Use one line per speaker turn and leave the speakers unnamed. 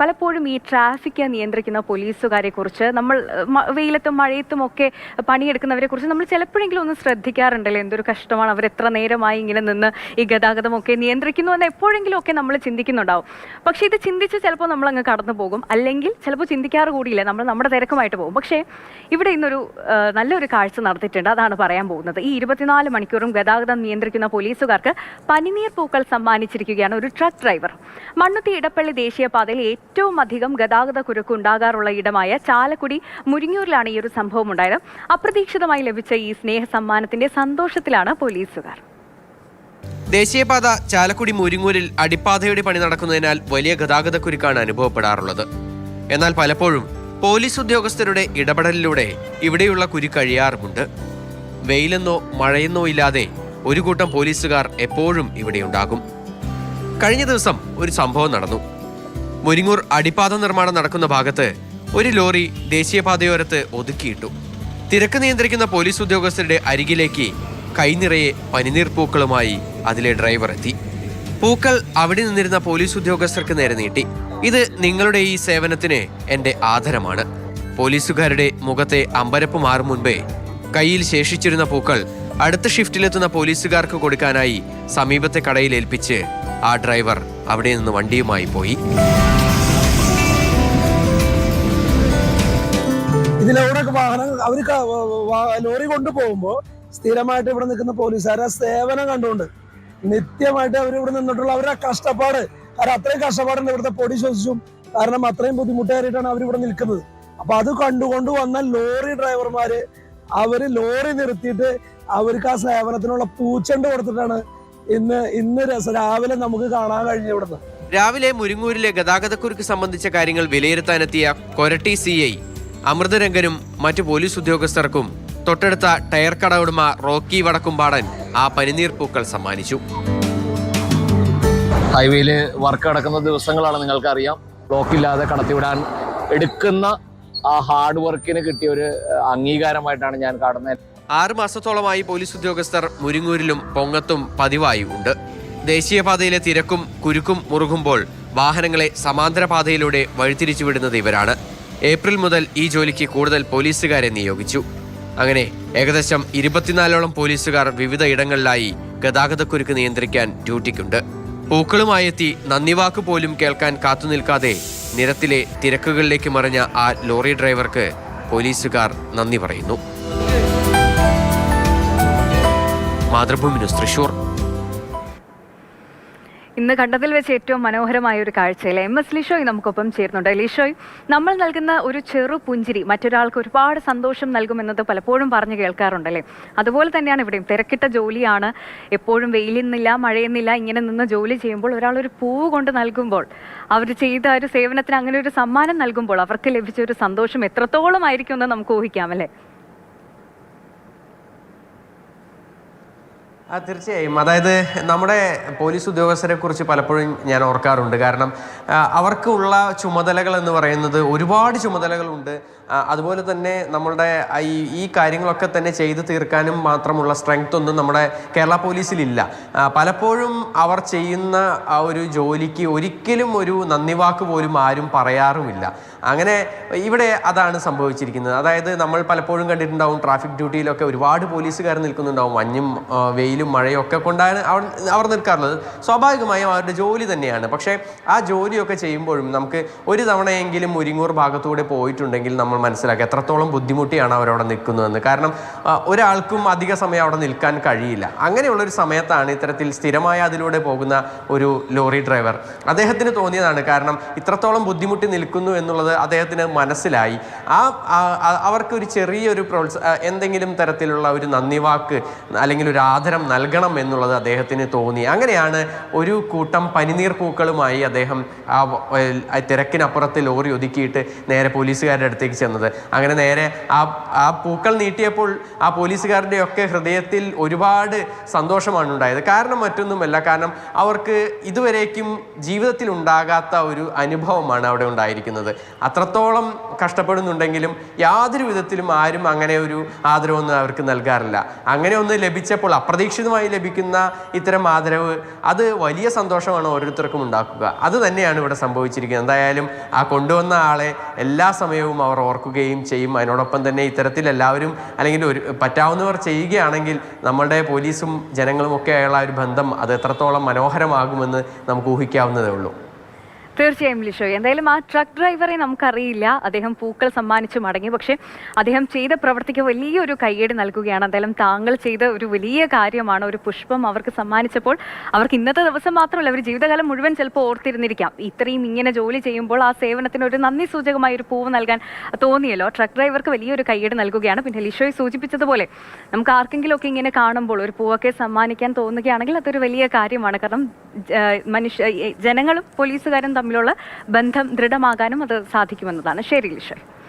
പലപ്പോഴും ഈ ട്രാഫിക് നിയന്ത്രിക്കുന്ന പോലീസുകാരെ കുറിച്ച് നമ്മൾ വെയിലത്തും മഴയത്തും ഒക്കെ പണിയെടുക്കുന്നവരെ കുറിച്ച് നമ്മൾ ചിലപ്പോഴെങ്കിലും ഒന്ന് ശ്രദ്ധിക്കാറുണ്ടല്ലോ. എന്തൊരു കഷ്ടമാണ് അവർ എത്ര നേരമായി ഇങ്ങനെ നിന്ന് ഈ ഗതാഗതമൊക്കെ നിയന്ത്രിക്കുന്നു എന്ന് എപ്പോഴെങ്കിലും ഒക്കെ നമ്മൾ ചിന്തിക്കുന്നുണ്ടാവും. പക്ഷെ ഇത് ചിന്തിച്ച് ചിലപ്പോൾ നമ്മൾ അങ്ങ് കടന്നു പോകും. അല്ലെങ്കിൽ ചിലപ്പോൾ ചിന്തിക്കാറ് കൂടിയില്ല. നമ്മൾ നമ്മുടെ തിരക്കുമായിട്ട് പോകും. പക്ഷേ ഇവിടെ ഇന്നൊരു നല്ലൊരു കാഴ്ച നടത്തിയിട്ടുണ്ട്. അതാണ് പറയാൻ പോകുന്നത്. ഈ ഇരുപത്തിനാല് മണിക്കൂറും ഗതാഗതം നിയന്ത്രിക്കുന്ന പോലീസുകാർക്ക് പനിനീർ പൂക്കൾ സമ്മാനിച്ചിരിക്കുകയാണ് ഒരു ട്രക്ക് ഡ്രൈവർ. മണ്ണുത്തി ഇടപ്പള്ളി ദേശീയപാതയിൽ ഏറ്റവും അധികം ഗതാഗത കുരുക്ക് ഉണ്ടാകാറുള്ള ഇടമായ ചാലക്കുടി മുരിങ്ങൂരിലാണ് ഈ ഒരു സംഭവം ഉണ്ടായത്. അപ്രതീക്ഷിതമായി ലഭിച്ച ഈ സ്നേഹ സമ്മാനത്തിന്റെ സന്തോഷത്തിലാണ് പോലീസുകാർ.
ദേശീയപാത ചാലക്കുടി മുരിങ്ങൂരിൽ അടിപ്പാതയുടെ പണി നടക്കുന്നതിനാൽ വലിയ ഗതാഗത കുരുക്കാണ് അനുഭവപ്പെടാറുള്ളത്. എന്നാൽ പലപ്പോഴും പോലീസ് ഉദ്യോഗസ്ഥരുടെ ഇടപെടലിലൂടെ ഇവിടെയുള്ള കുരു കഴിയാറുമുണ്ട്. വെയിലെന്നോ മഴയെന്നോ ഇല്ലാതെ ഒരു കൂട്ടം പോലീസുകാർ എപ്പോഴും ഇവിടെയുണ്ടാകും. കഴിഞ്ഞ ദിവസം ഒരു സംഭവം നടന്നു. മുരിങ്ങൂർ അടിപ്പാത നിർമ്മാണം നടക്കുന്ന ഭാഗത്ത് ഒരു ലോറി ദേശീയപാതയോരത്ത് ഒതുക്കിയിട്ടു. തിരക്ക് നിയന്ത്രിക്കുന്ന പോലീസ് ഉദ്യോഗസ്ഥരുടെ അരികിലേക്ക് കൈനിറയെ പനിനീർ പൂക്കളുമായി അതിലെ ഡ്രൈവർ എത്തി. പൂക്കൾ അവിടെ നിന്നിരുന്ന പോലീസ് ഉദ്യോഗസ്ഥർക്ക് നേരെ നീട്ടി. ഇത് നിങ്ങളുടെ ഈ സേവനത്തിന് എന്റെ ആദരമാണ്. പോലീസുകാരുടെ മുഖത്തെ അമ്പരപ്പ് മാറും മുൻപേ കയ്യിൽ ശേഷിച്ചിരുന്ന പൂക്കൾ അടുത്ത ഷിഫ്റ്റിലെത്തുന്ന പോലീസുകാർക്ക് കൊടുക്കാനായി സമീപത്തെ കടയിൽ ഏൽപ്പിച്ച് ആ ഡ്രൈവർ അവിടെ നിന്ന് വണ്ടിയുമായി പോയി.
ഇതിലൂടെ വാഹനം അവർ ലോറി കൊണ്ടുപോകുമ്പോൾ സ്ഥിരമായിട്ട് ഇവിടെ നിൽക്കുന്ന പോലീസുകാരെ സേവനം കണ്ടുകൊണ്ട് നിത്യമായിട്ട് അവർ ഇവിടെ നിന്നിട്ടുള്ള അവരുടെ കഷ്ടപ്പാട്. കാരണം അത്രയും കഷ്ടപ്പാടുണ്ട് ഇവിടുത്തെ പൊടി ശ്വസിച്ചും കാരണം അത്രയും ബുദ്ധിമുട്ടേറിയിട്ടാണ് അവർ ഇവിടെ നിൽക്കുന്നത്. അപ്പൊ അത് കണ്ടുകൊണ്ട് വന്ന ലോറി ഡ്രൈവർമാര് അവർ ലോറി നിർത്തിയിട്ട് അവർക്ക് ആ സേവനത്തിനുള്ള പൂച്ചണ്ട് കൊടുത്തിട്ടാണ് ഇന്ന് ഇന്ന് രസം രാവിലെ നമുക്ക് കാണാൻ കഴിഞ്ഞു ഇവിടുന്ന്.
രാവിലെ മുരിങ്ങൂരിലെ ഗതാഗതക്കുരുക്ക് സംബന്ധിച്ച കാര്യങ്ങൾ വിലയിരുത്താനെത്തിയ കൊരട്ടി സി ഐ അമൃതരംഗനും മറ്റു പോലീസ് ഉദ്യോഗസ്ഥർക്കും തൊട്ടടുത്ത ടയർ കട ഉടമ റോക്കി വടക്കുംപാടൻ ആ പനിനീർ പൂക്കൾ സമ്മാനിച്ചു.
ഹൈവേയിൽ വർക്ക് നടക്കുന്ന ദിവസങ്ങളാണ് നിങ്ങൾക്കറിയാം. ബ്ലോക്ക് ഇല്ലാതെ കടത്തിവിടാൻ എടുക്കുന്ന ആ ഹാർഡ് വർക്കിന് കിട്ടിയ ഒരു അംഗീകാരമായിട്ടാണ് ഞാൻ കാണുന്നത്.
ആറ് മാസത്തോളമായി പോലീസ് ഉദ്യോഗസ്ഥർ മുരിങ്ങൂരിലും പൊങ്ങത്തും പതിവായി ഉണ്ട്. ദേശീയപാതയിലെ തിരക്കും കുരുക്കും മുറുകുമ്പോൾ വാഹനങ്ങളെ സമാന്തര പാതയിലൂടെ വഴിതിരിച്ചുവിടുന്നത് ഇവരാണ്. ഏപ്രിൽ മുതൽ ഈ ജോലിക്ക് കൂടുതൽ പോലീസുകാരെ നിയോഗിച്ചു. അങ്ങനെ ഏകദേശം ഇരുപത്തിനാലോളം പോലീസുകാർ വിവിധ ഇടങ്ങളിലായി ഗതാഗതക്കുരുക്ക് നിയന്ത്രിക്കാൻ ഡ്യൂട്ടിക്കുണ്ട്. പൂക്കളുമായി എത്തി നന്ദിവാക്ക് പോലും കേൾക്കാൻ കാത്തുനിൽക്കാതെ നിരത്തിലെ തിരക്കുകളിലേക്ക് മറിഞ്ഞ ആ ലോറി ഡ്രൈവർക്ക് പോലീസുകാർ നന്ദി പറയുന്നു. മാതൃഭൂമി ന്യൂസ് തൃശൂർ.
ഇന്ന് കണ്ടതിൽ വെച്ച് ഏറ്റവും മനോഹരമായ ഒരു കാഴ്ചയിൽ എം എസ് ലിഷോയ് നമുക്കൊപ്പം ചേരുന്നുണ്ട്. ലിഷോയ് നമ്മൾ നൽകുന്ന ഒരു ചെറു പുഞ്ചിരി മറ്റൊരാൾക്ക് ഒരുപാട് സന്തോഷം നൽകുമെന്നത് പലപ്പോഴും പറഞ്ഞു കേൾക്കാറുണ്ടല്ലേ? അതുപോലെ തന്നെയാണ് ഇവിടെയും തിരക്കിട്ട ജോലിയാണ്. എപ്പോഴും വെയിലുന്നില്ല മഴയെന്നില്ല ഇങ്ങനെ നിന്ന് ജോലി ചെയ്യുമ്പോൾ ഒരാൾ ഒരു പൂവ് കൊണ്ട് നൽകുമ്പോൾ അവർ ചെയ്ത ഒരു സേവനത്തിന് അങ്ങനെ ഒരു സമ്മാനം നൽകുമ്പോൾ അവർക്ക് ലഭിച്ച ഒരു സന്തോഷം എത്രത്തോളം ആയിരിക്കും എന്ന് നമുക്ക് ഊഹിക്കാം അല്ലേ
ആ തീർച്ചയായും. അതായത് നമ്മുടെ പോലീസ് ഉദ്യോഗസ്ഥരെ കുറിച്ച് പലപ്പോഴും ഞാൻ ഓർക്കാറുണ്ട്. കാരണം അവർക്കുള്ള ചുമതലകൾ എന്ന് പറയുന്നത് ഒരുപാട് ചുമതലകളുണ്ട്. അതുപോലെ തന്നെ നമ്മളുടെ ഈ ഈ കാര്യങ്ങളൊക്കെ തന്നെ ചെയ്തു തീർക്കാനും മാത്രമുള്ള സ്ട്രെങ്ത് ഒന്നും നമ്മുടെ കേരള പോലീസിലില്ല. പലപ്പോഴും അവർ ചെയ്യുന്ന ആ ഒരു ജോലിക്ക് ഒരിക്കലും ഒരു നന്ദി വാക്ക് പോലും ആരും പറയാറുമില്ല. അങ്ങനെ ഇവിടെ അതാണ് സംഭവിച്ചിരിക്കുന്നത്. അതായത് നമ്മൾ പലപ്പോഴും കണ്ടിട്ടുണ്ടാവും ട്രാഫിക് ഡ്യൂട്ടിയിലൊക്കെ ഒരുപാട് പോലീസുകാർ നിൽക്കുന്നുണ്ടാവും. മഞ്ഞും വെയിലും മഴയും ഒക്കെ കൊണ്ടാണ് അവർ അവർ നിൽക്കാറുള്ളത്. സ്വാഭാവികമായും അവരുടെ ജോലി തന്നെയാണ്. പക്ഷേ ആ ജോലിയൊക്കെ ചെയ്യുമ്പോഴും നമുക്ക് ഒരു തവണയെങ്കിലും മുരിങ്ങൂർ ഭാഗത്തൂടെ പോയിട്ടുണ്ടെങ്കിൽ നമ്മൾ മനസ്സിലാക്കുക എത്രത്തോളം ബുദ്ധിമുട്ടിയാണ് അവരവിടെ നിൽക്കുന്നതെന്ന്. കാരണം ഒരാൾക്കും അധിക സമയം അവിടെ നിൽക്കാൻ കഴിയില്ല. അങ്ങനെയുള്ളൊരു സമയത്താണ് ഇത്തരത്തിൽ സ്ഥിരമായ അതിലൂടെ പോകുന്ന ഒരു ലോറി ഡ്രൈവർ. അദ്ദേഹത്തിന് തോന്നിയതാണ് കാരണം ഇത്രത്തോളം ബുദ്ധിമുട്ടി നിൽക്കുന്നു എന്നുള്ളത് അദ്ദേഹത്തിന് മനസ്സിലായി. ആ ഒരു ചെറിയൊരു പ്രോത്സ എന്തെങ്കിലും തരത്തിലുള്ള ഒരു നന്ദി വാക്ക് അല്ലെങ്കിൽ ഒരു ആദരം നൽകണം എന്നുള്ളത് അദ്ദേഹത്തിന് തോന്നി. അങ്ങനെയാണ് ഒരു കൂട്ടം പനിനീർ പൂക്കളുമായി അദ്ദേഹം ആ തിരക്കിനപ്പുറത്ത് ലോറി ഒതുക്കിയിട്ട് നേരെ പോലീസുകാരുടെ അടുത്തേക്ക് ചെന്ന് ചെന്നത്. അങ്ങനെ നേരെ ആ ആ പൂക്കൾ നീട്ടിയപ്പോൾ ആ പോലീസുകാരുടെ ഒക്കെ ഹൃദയത്തിൽ ഒരുപാട് സന്തോഷമാണ് ഉണ്ടായത്. കാരണം മറ്റൊന്നുമല്ല കാരണം അവർക്ക് ഇതുവരേക്കും ജീവിതത്തിൽ ഉണ്ടാകാത്ത ഒരു അനുഭവമാണ് അവിടെ ഉണ്ടായിരിക്കുന്നത്. അത്രത്തോളം കഷ്ടപ്പെടുന്നുണ്ടെങ്കിലും യാതൊരു വിധത്തിലും ആരും അങ്ങനെ ഒരു ആദരവൊന്നും അവർക്ക് നൽകാറില്ല. അങ്ങനെ ഒന്ന് ലഭിച്ചപ്പോൾ അപ്രതീക്ഷിതമായി ലഭിക്കുന്ന ഇത്തരം ആദരവ് അത് വലിയ സന്തോഷമാണ് ഓരോരുത്തർക്കും ഉണ്ടാക്കുക. അത് തന്നെയാണ് ഇവിടെ സംഭവിച്ചിരിക്കുന്നത്. എന്തായാലും ആ കൊണ്ടുവന്ന ആളെ എല്ലാ സമയവും അവർ ഓർക്കുകയും ചെയ്യും. അതിനോടൊപ്പം തന്നെ ഇത്തരത്തിൽ എല്ലാവരും അല്ലെങ്കിൽ ഒരു പറ്റാവുന്നവർ ചെയ്യുകയാണെങ്കിൽ നമ്മളുടെ പോലീസും ജനങ്ങളും ഒക്കെ ആയുള്ള ഒരു ബന്ധം അത് എത്രത്തോളം മനോഹരമാകുമെന്ന് നമുക്ക് ഊഹിക്കാവുന്നതേ ഉള്ളൂ.
തീർച്ചയായും ലിഷോ. എന്തായാലും ആ ട്രക്ക് ഡ്രൈവറെ നമുക്കറിയില്ല. അദ്ദേഹം പൂക്കൾ സമ്മാനിച്ച് മടങ്ങി. പക്ഷേ അദ്ദേഹം ചെയ്ത പ്രവർത്തിക്ക് വലിയൊരു കയ്യടി നൽകുകയാണ്. എന്തായാലും താങ്കൾ ചെയ്ത ഒരു വലിയ കാര്യമാണ്. ഒരു പുഷ്പം അവർക്ക് സമ്മാനിച്ചപ്പോൾ അവർക്ക് ഇന്നത്തെ ദിവസം മാത്രമല്ല അവർ ജീവിതകാലം മുഴുവൻ ചിലപ്പോൾ ഓർത്തിരുന്നിരിക്കാം. ഇത്രയും ഇങ്ങനെ ജോലി ചെയ്യുമ്പോൾ ആ സേവനത്തിന് ഒരു നന്ദി സൂചകമായ ഒരു പൂവ് നൽകാൻ തോന്നിയല്ലോ. ട്രക്ക് ഡ്രൈവർക്ക് വലിയൊരു കയ്യടി നൽകുകയാണ്. പിന്നെ ലിഷോയ് സൂചിപ്പിച്ചതുപോലെ നമുക്ക് ആർക്കെങ്കിലും ഒക്കെ ഇങ്ങനെ കാണുമ്പോൾ ഒരു പൂവൊക്കെ സമ്മാനിക്കാൻ തോന്നുകയാണെങ്കിൽ അതൊരു വലിയ കാര്യമാണ്. കാരണം മനുഷ്യ ജനങ്ങളും പോലീസുകാരും തമ്മിലുള്ള ബന്ധം ദൃഢമാകാനും അത് സാധിക്കുമെന്നതാണ്. ശരി ലിഷോയ്